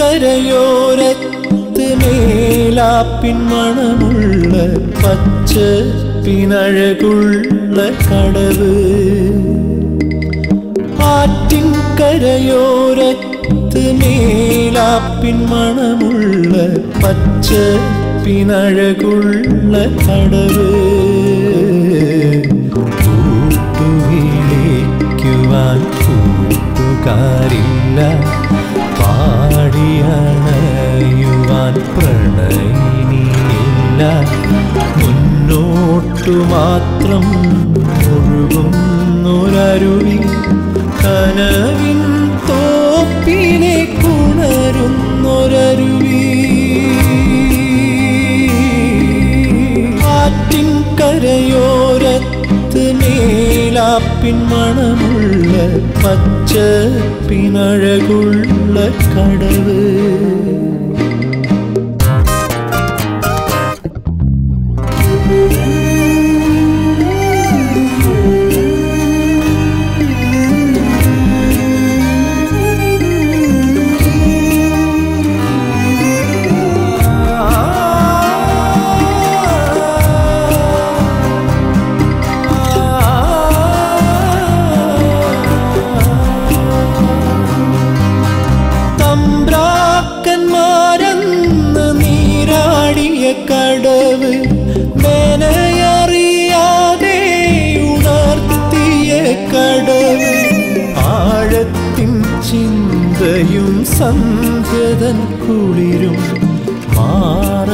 കരയോരത്ത് മേലാപ്പിൻ മണമുള്ള പച്ച പിനഴകുള്ള കടവ്. ആറ്റിൻ കരയോരത്ത് മേലാപ്പിൻ മണമുള്ള പച്ച പിനഴകുള്ള കടവ്. കൂട്ടുവിളിക്കുവാൻ കൂട്ടുകാരില്ല. പാടിയണയുവാൻ പ്രണയിനിയില്ല. മുന്നോട്ടു മാത്രം ഒഴുകുന്നൊരരുവി മേലാപ്പിൻ മണമുള്ള പച്ച പിനഴകുള്ള കടവ് കടവ് മെനയറിയാതെ ഉണർത്തിയ കടവ്. ആഴത്തിൻ ചിന്തയും സന്ധ്യതൻ കുളിരും മാറത്തടക്കി